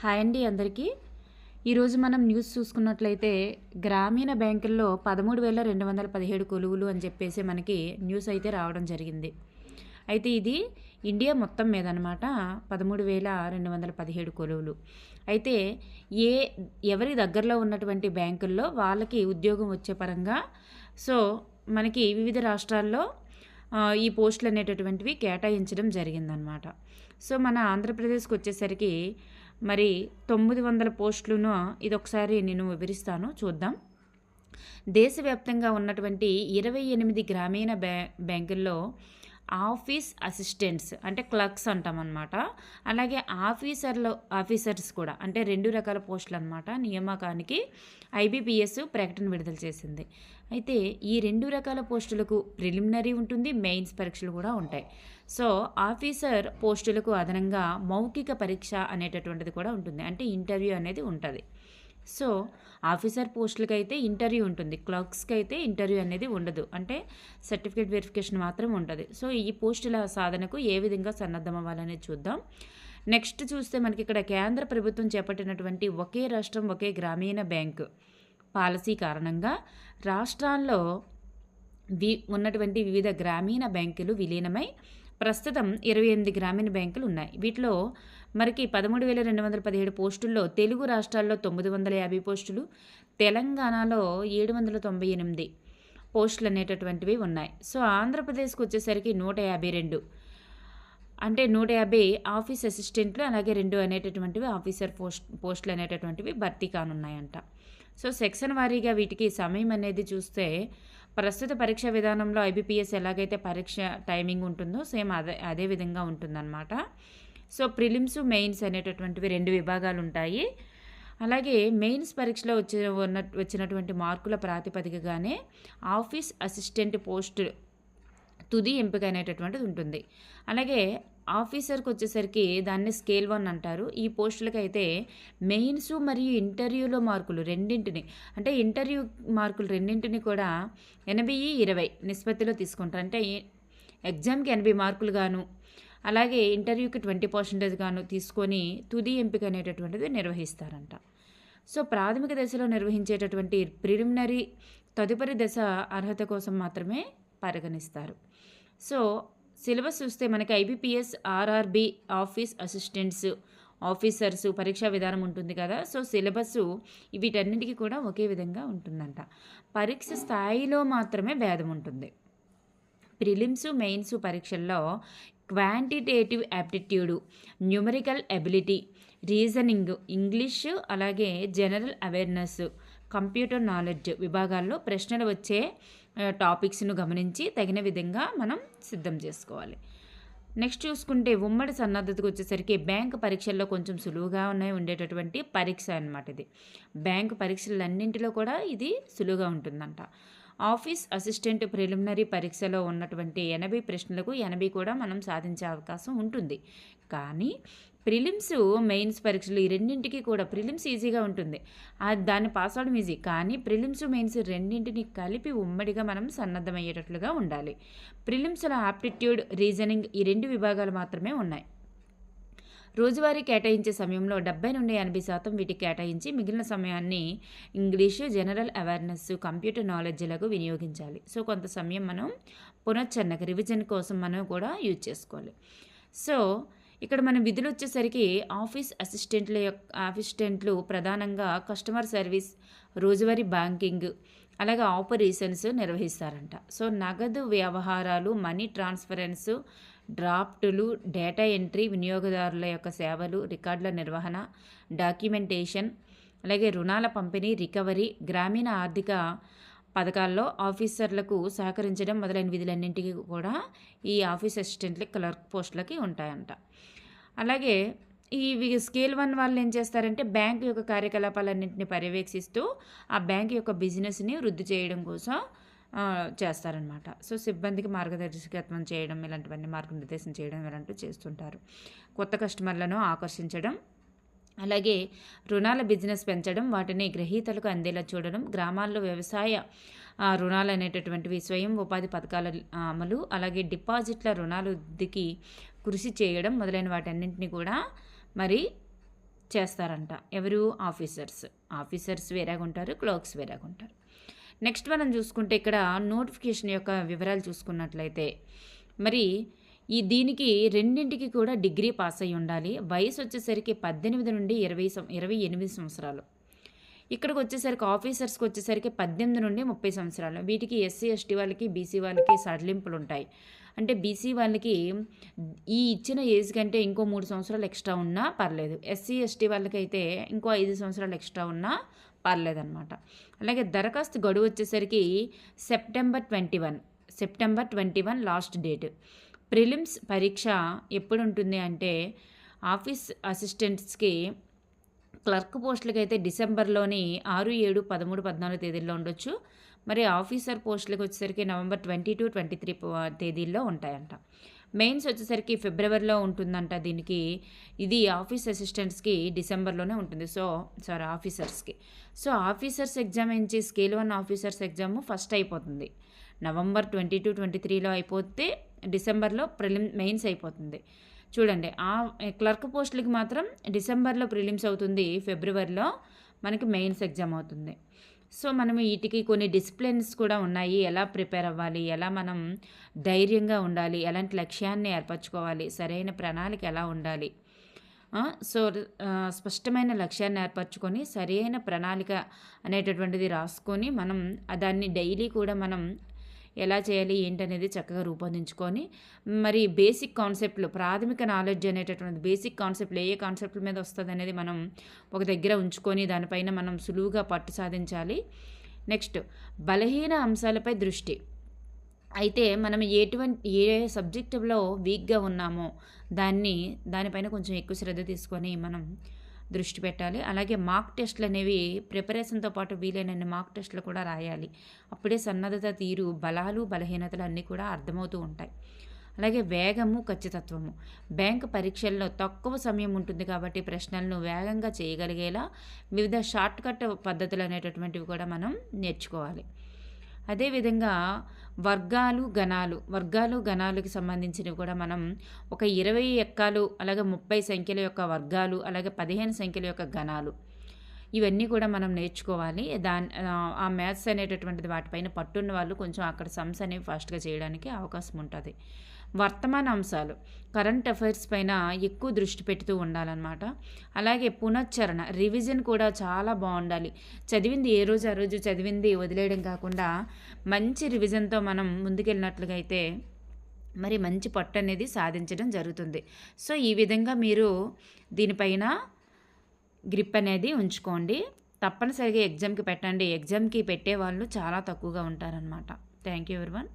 Hi అండి అందరికీ. ఈరోజు మనం న్యూస్ చూసుకున్నట్లయితే గ్రామీణ బ్యాంకుల్లో పదమూడు వేల రెండు వందల పదిహేడు కొలువులు అని చెప్పేసి మనకి న్యూస్ అయితే రావడం జరిగింది. అయితే ఇది ఇండియా మొత్తం మీద అనమాట పదమూడు వేల రెండు వందల పదిహేడు కొలువులు. అయితే ఏ ఎవరి దగ్గరలో ఉన్నటువంటి బ్యాంకుల్లో వాళ్ళకి ఉద్యోగం వచ్చే పరంగా సో మనకి వివిధ రాష్ట్రాల్లో ఈ పోస్టులు అనేటటువంటివి కేటాయించడం జరిగిందనమాట సో మన ఆంధ్రప్రదేశ్కి వచ్చేసరికి మరి తొమ్మిది వందల పోస్టులను ఇది ఒకసారి నేను వివరిస్తాను చూద్దాం. దేశవ్యాప్తంగా ఉన్నటువంటి ఇరవై ఎనిమిది గ్రామీణ బ్యా బ్యాంకుల్లో ఆఫీస్ అసిస్టెంట్స్ అంటే క్లర్క్స్ అంటాం అనమాట అలాగే ఆఫీసర్లు ఆఫీసర్స్ కూడా అంటే రెండు రకాల పోస్టులు అనమాట నియామకానికి ఐబీపీఎస్ ప్రకటన విడుదల చేసింది. అయితే ఈ రెండు రకాల పోస్టులకు ప్రిలిమినరీ ఉంటుంది మెయిన్స్ పరీక్షలు కూడా ఉంటాయి. సో ఆఫీసర్ పోస్టులకు అదనంగా మౌఖిక పరీక్ష అనేటటువంటిది కూడా ఉంటుంది. అంటే ఇంటర్వ్యూ అనేది ఉంటుంది. సో ఆఫీసర్ పోస్టులకి అయితే ఇంటర్వ్యూ ఉంటుంది. క్లర్క్స్కి అయితే ఇంటర్వ్యూ అనేది ఉండదు. అంటే సర్టిఫికేట్ వెరిఫికేషన్ మాత్రం ఉంటుంది. సో ఈ పోస్టుల సాధనకు ఏ విధంగా సన్నద్ధం అవ్వాలనేది చూద్దాం. నెక్స్ట్ చూస్తే మనకి ఇక్కడ కేంద్ర ప్రభుత్వం చేపట్టినటువంటి ఒకే రాష్ట్రం ఒకే గ్రామీణ బ్యాంకు పాలసీ కారణంగా రాష్ట్రాల్లో వి ఉన్నటువంటి వివిధ గ్రామీణ బ్యాంకులు విలీనమై ప్రస్తుతం ఇరవై ఎనిమిది గ్రామీణ బ్యాంకులు ఉన్నాయి వీటిలో మరికి పదమూడు వేల రెండు వందల పదిహేడు పోస్టుల్లో తెలుగు రాష్ట్రాల్లో తొమ్మిది వందల యాభై పోస్టులు తెలంగాణలో ఏడు వందల తొంభై ఎనిమిది పోస్టులు అనేటటువంటివి ఉన్నాయి. సో ఆంధ్రప్రదేశ్కి వచ్చేసరికి నూట యాభై రెండు. అంటే నూట యాభై ఆఫీస్ అసిస్టెంట్లు అలాగే రెండు అనేటటువంటివి ఆఫీసర్ పోస్ట్ పోస్టులు అనేటటువంటివి భర్తీ కానున్నాయంట. సో సెక్షన్ వారీగా వీటికి సమయం అనేది చూస్తే ప్రస్తుత పరీక్ష విధానంలో ఐబీపీఎస్ ఎలాగైతే పరీక్ష టైమింగ్ ఉంటుందో సేమ్ అదే అదే విధంగా ఉంటుందన్నమాట. సో ప్రిలిమ్స్ మెయిన్స్ అనేటటువంటివి రెండు విభాగాలు ఉంటాయి. అలాగే మెయిన్స్ పరీక్షలో వచ్చిన ఉన్న వచ్చినటువంటి మార్కుల ప్రాతిపదికగానే ఆఫీస్ అసిస్టెంట్ పోస్ట్ తుది ఎంపిక అనేటటువంటిది ఉంటుంది. అలాగే ఆఫీసర్కి వచ్చేసరికి దాన్ని స్కేల్ వన్ అంటారు. ఈ పోస్టులకి అయితే మెయిన్స్ మరియు ఇంటర్వ్యూలో మార్కులు రెండింటిని అంటే ఇంటర్వ్యూ మార్కులు రెండింటిని కూడా ఎనభై ఇరవై నిష్పత్తిలో తీసుకుంటారు. అంటే ఎగ్జామ్కి ఎనభై మార్కులు గాను అలాగే ఇంటర్వ్యూకి ట్వంటీ పర్సెంటేజ్ గాను తీసుకొని తుది ఎంపిక అనేటటువంటిది నిర్వహిస్తారంట. సో ప్రాథమిక దశలో నిర్వహించేటటువంటి ప్రిలిమినరీ తదుపరి దశ అర్హత కోసం మాత్రమే పరిగణిస్తారు. సో సిలబస్ చూస్తే మనకి IBPS RRB office assistants officers పరీక్షా విధానం ఉంటుంది కదా. సో సిలబస్ వీటన్నిటికీ కూడా ఒకే విధంగా ఉంటుందంట. పరీక్ష స్థాయిలో మాత్రమే భేదం ఉంటుంది. ప్రిలిమ్స్ మెయిన్స్ పరీక్షల్లో quantitative aptitude numerical ability reasoning English అలాగే జనరల్ అవేర్నెస్ కంప్యూటర్ నాలెడ్జ్ విభాగాల్లో ప్రశ్నలు వచ్చే టాపిక్స్ను గమనించి తగిన విధంగా మనం సిద్ధం చేసుకోవాలి. నెక్స్ట్ చూసుకుంటే ఉమ్మడి సన్నద్ధతకు వచ్చేసరికి బ్యాంక్ పరీక్షల్లో కొంచెం సులువుగా ఉన్నాయి ఉండేటటువంటి పరీక్ష అనమాట ఇది. బ్యాంక్ పరీక్షలన్నింటిలో కూడా ఇది సులువుగా ఉంటుందంట. ఆఫీస్ అసిస్టెంట్ ప్రిలిమినరీ పరీక్షలో ఉన్నటువంటి ఎనభై ప్రశ్నలకు ఎనభై కూడా మనం సాధించే అవకాశం ఉంటుంది. కానీ ప్రిలిమ్స్ మెయిన్స్ పరీక్షలు ఈ రెండింటికి కూడా ప్రిలిమ్స్ ఈజీగా ఉంటుంది. దాన్ని పాస్ అవడం ఈజీ. కానీ ప్రిలిమ్స్ మెయిన్స్ రెండింటిని కలిపి ఉమ్మడిగా మనం సన్నద్ధమయ్యేటట్లుగా ఉండాలి. ప్రిలిమ్స్లో ఆప్టిట్యూడ్ రీజనింగ్ ఈ రెండు విభాగాలు మాత్రమే ఉన్నాయి. రోజువారీ కేటాయించే సమయంలో డెబ్బై నుండి ఎనభై శాతం వీటికి కేటాయించి మిగిలిన సమయాన్ని ఇంగ్లీషు జనరల్ అవేర్నెస్ కంప్యూటర్ నాలెడ్జ్లకు వినియోగించాలి. సో కొంత సమయం మనం పునశ్చరణకు రివిజన్ కోసం మనం కూడా యూజ్ చేసుకోవాలి. సో ఇక్కడ మన విధులు వచ్చేసరికి ఆఫీస్ అసిస్టెంట్ల యొక్క అసిస్టెంట్లు ప్రధానంగా కస్టమర్ సర్వీస్ రోజువారీ బ్యాంకింగ్ అలాగే ఆపరేషన్స్ నిర్వహిస్తారంట. సో నగదు వ్యవహారాలు మనీ ట్రాన్స్ఫరెన్స్ డ్రాఫ్టులు డేటా ఎంట్రీ వినియోగదారుల యొక్క సేవలు రికార్డుల నిర్వహణ డాక్యుమెంటేషన్ అలాగే రుణాల పంపిణీ రికవరీ గ్రామీణ ఆర్థిక పథకాల్లో ఆఫీసర్లకు సహకరించడం మొదలైన విధులన్నింటికి కూడా ఈ ఆఫీస్ అసిస్టెంట్లు క్లర్క్ పోస్టులకి ఉంటాయంట. అలాగే ఈ స్కేల్ వన్ వాళ్ళు ఏం చేస్తారంటే బ్యాంక్ యొక్క కార్యకలాపాలన్నింటినీ పర్యవేక్షిస్తూ ఆ బ్యాంక్ యొక్క బిజినెస్ని వృద్ధి చేయడం కోసం చేస్తారనమాట సో సిబ్బందికి మార్గదర్శకత్వం చేయడం ఇలాంటివన్నీ మార్గనిర్దేశం చేయడం ఇలాంటివి చేస్తుంటారు. కొత్త కస్టమర్లను ఆకర్షించడం అలాగే రుణాల బిజినెస్ పెంచడం వాటిని గ్రహీతలకు అందేలా చూడడం గ్రామాల్లో వ్యవసాయ రుణాలు అనేటటువంటివి స్వయం ఉపాధి పథకాల అమలు అలాగే డిపాజిట్ల రుణాల వృద్ధికి కృషి చేయడం మొదలైన వాటన్నింటినీ కూడా మరి చేస్తారంట. ఎవరు? ఆఫీసర్స్. ఆఫీసర్స్ వేరేగా ఉంటారు క్లర్క్స్ వేరేగా ఉంటారు. నెక్స్ట్ మనం చూసుకుంటే ఇక్కడ నోటిఫికేషన్ యొక్క వివరాలు చూసుకున్నట్లయితే మరి ఈ దీనికి రెండింటికి కూడా డిగ్రీ పాస్ అయి ఉండాలి. వయసు వచ్చేసరికి పద్దెనిమిది నుండి ఇరవై ఇరవై ఎనిమిది సంవత్సరాలు. ఇక్కడికి వచ్చేసరికి ఆఫీసర్స్కి వచ్చేసరికి పద్దెనిమిది నుండి ముప్పై సంవత్సరాలు. వీటికి ఎస్సీ ఎస్టీ వాళ్ళకి బీసీ వాళ్ళకి సడలింపులు ఉంటాయి. అంటే బీసీ వాళ్ళకి ఈ ఇచ్చిన ఏజ్ కంటే ఇంకో మూడు సంవత్సరాలు ఎక్స్ట్రా ఉన్నా పర్లేదు. ఎస్సీ ఎస్టీ వాళ్ళకైతే ఇంకో ఐదు సంవత్సరాలు ఎక్స్ట్రా ఉన్నా పర్లేదన్నమాట. అలాగే దరఖాస్తు గడువు వచ్చేసరికి September twenty one September twenty one last date. Prelims పరీక్ష ఎప్పుడు ఉంటుంది అంటే ఆఫీస్ అసిస్టెంట్స్కి క్లర్క్ పోస్టులకి అయితే డిసెంబర్లోని ఆరు ఏడు పదమూడు పద్నాలుగు తేదీల్లో ఉండొచ్చు. మరి ఆఫీసర్ పోస్టులకు వచ్చేసరికి November twenty two twenty three తేదీల్లో ఉంటాయంట. మెయిన్స్ వచ్చేసరికి ఫిబ్రవరిలో ఉంటుందంట దీనికి. ఇది ఆఫీస్ అసిస్టెంట్స్కి డిసెంబర్లోనే ఉంటుంది. సో సారీ ఆఫీసర్స్కి. So officers exam ఏంచి scale one officers exam first అయిపోతుంది. నవంబర్ ట్వంటీ టూ ట్వంటీ త్రీలో అయిపోతే డిసెంబర్లో ప్రిలిమ్ మెయిన్స్ అయిపోతుంది. చూడండి ఆ క్లర్క్ పోస్టులకి మాత్రం డిసెంబర్లో ప్రిలిమ్స్ అవుతుంది ఫిబ్రవరిలో మనకి మెయిన్స్ ఎగ్జామ్ అవుతుంది. సో మనం వీటికి కొన్ని డిసిప్లిన్స్ కూడా ఉన్నాయి. ఎలా ప్రిపేర్ అవ్వాలి? ఎలా మనం ధైర్యంగా ఉండాలి? ఎలాంటి లక్ష్యాన్ని ఏర్పరచుకోవాలి? సరైన ప్రణాళిక ఎలా ఉండాలి? సో స్పష్టమైన లక్ష్యాన్ని ఏర్పరచుకొని సరైన ప్రణాళిక అనేటటువంటిది రాసుకొని మనం దాన్ని డైలీ కూడా మనం ఎలా చేయాలి ఏంటనేది చక్కగా రూపొందించుకొని మరి బేసిక్ కాన్సెప్ట్లు ప్రాథమిక నాలెడ్జ్ అనేటటువంటి బేసిక్ కాన్సెప్ట్లు ఏ ఏ కాన్సెప్ట్ల మీద వస్తుంది అనేది మనం ఒక దగ్గర ఉంచుకొని దానిపైన మనం సులువుగా పట్టు సాధించాలి. నెక్స్ట్ బలహీన అంశాలపై దృష్టి. అయితే మనం ఎటువంటి ఏ సబ్జెక్టులో వీక్గా ఉన్నామో దాన్ని దానిపైన కొంచెం ఎక్కువ శ్రద్ధ తీసుకొని మనం దృష్టి పెట్టాలి. అలాగే మాక్ టెస్ట్లు అనేవి ప్రిపరేషన్తో పాటు వీలైనన్ని మాక్ టెస్ట్లు కూడా రాయాలి. అప్పుడే సన్నద్ధత తీరు బలాలు బలహీనతలు అన్నీ కూడా అర్థమవుతూ ఉంటాయి. అలాగే వేగము ఖచ్చితత్వము. బ్యాంక్ పరీక్షల్లో తక్కువ సమయం ఉంటుంది కాబట్టి ప్రశ్నలను వేగంగా చేయగలిగేలా వివిధ షార్ట్కట్ పద్ధతులు అనేటటువంటివి కూడా మనం నేర్చుకోవాలి. అదేవిధంగా వర్గాలు గణాలు. వర్గాలు గణాలకు సంబంధించినవి కూడా మనం ఒక ఇరవై ఎక్కాలు అలాగే ముప్పై సంఖ్యల యొక్క వర్గాలు అలాగే పదిహేను సంఖ్యల యొక్క గణాలు. ఇవన్నీ కూడా మనం నేర్చుకోవాలి. దాని ఆ మ్యాథ్స్ అనేటటువంటిది వాటిపైన పట్టున్న వాళ్ళు కొంచెం అక్కడ సమ్స్ అనేవి ఫాస్ట్గా చేయడానికి అవకాశం ఉంటుంది. వర్తమాన అంశాలు. కరెంట్ అఫైర్స్ పైన ఎక్కువ దృష్టి పెడుతూ ఉండాలన్నమాట. అలాగే పునశ్చరణ రివిజన్ కూడా చాలా బాగుండాలి. చదివింది ఏ రోజు ఆ రోజు చదివింది వదిలేయడం కాకుండా మంచి రివిజన్తో మనం ముందుకెళ్ళినట్లుగా అయితే మరి మంచి పట్టు అనేది సాధించడం జరుగుతుంది. సో ఈ విధంగా మీరు దీనిపైన గ్రిప్ అనేది ఉంచుకోండి. తప్పనిసరిగా ఎగ్జామ్కి పెట్టండి. ఎగ్జామ్కి పెట్టే వాళ్ళు చాలా తక్కువగా ఉంటారనమాట థ్యాంక్ యూ ఎవరివన్.